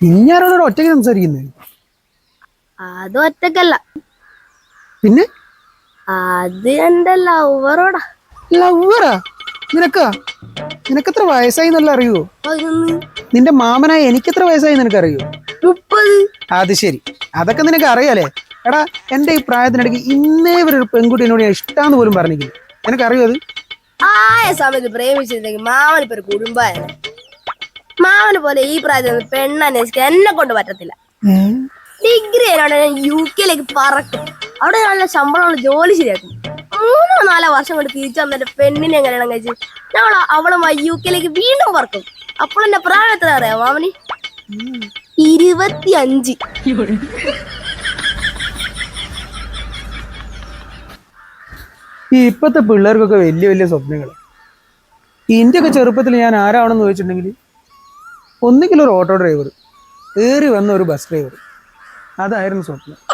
ഇഞ്ഞാരോട് ഒറ്റയ്ക്ക് സംസാരിക്കുന്നത് അത് ഒറ്റക്കല്ല. പിന്നെ? അത് എന്റെ ലവറോടാ. ലവറാ? നിനക്കാ? നിനക്കെത്ര വയസ്സായി എന്നല്ല അറിയോ? നിന്റെ മാമനായ എനിക്കെത്ര വയസ്സായി നിനക്കറിയോ? മുപ്പത്. അത് ശരി. അതൊക്കെ നിനക്ക് അറിയാലേ എടാ എന്റെ ഈ പ്രായത്തിനിടയ്ക്ക് ഇന്നേ വരെ ഒരു പെൺകുട്ടിനോട് ഞാൻ ഇഷ്ടാന്ന് പോലും പറഞ്ഞിരിക്കുന്നു നിനക്കറിയോ അത്? ആയ സമയത്ത് പ്രേമിച്ചിരുന്നെങ്കിൽ മാമനിപ്പൊരു ഒരു കുടുംബായനെ മാമനെ പോലെ ഈ പ്രായത്തിൽ പെണ്ണന്വേഷിക്കാൻ എന്നെ കൊണ്ട് പറ്റത്തില്ല. ഡിഗ്രി ഞാൻ യു കെയിലേക്ക് പറക്കും. അവിടെ നല്ല ശമ്പളമുള്ള ജോലി ശരിയാക്കും. മൂന്നോ നാലോ വർഷം കൊണ്ട് തിരിച്ചു വന്നിട്ട് പെണ്ണിനെ കല്യാണം കഴിച്ച് ഞങ്ങൾ അവളുമായി യു കെയിലേക്ക് വീണ്ടും പറക്കും. അപ്പോൾ എന്റെ പ്രായം എത്ര അറിയാം മാമനി? ഇരുപത്തി അഞ്ച് ഈ ഇപ്പോഴത്തെ പിള്ളേർക്കൊക്കെ വലിയ വലിയ സ്വപ്നങ്ങൾ ഇന്ത്യയൊക്കെ ചെറുപ്പത്തിൽ ഞാൻ ആരാണെന്ന് ചോദിച്ചിട്ടുണ്ടെങ്കിൽ ഒന്നുകിൽ ഒരു ഓട്ടോ ഡ്രൈവർ ഏറി വന്ന ഒരു ബസ് ഡ്രൈവർ. അതായിരുന്നു സ്വപ്നം.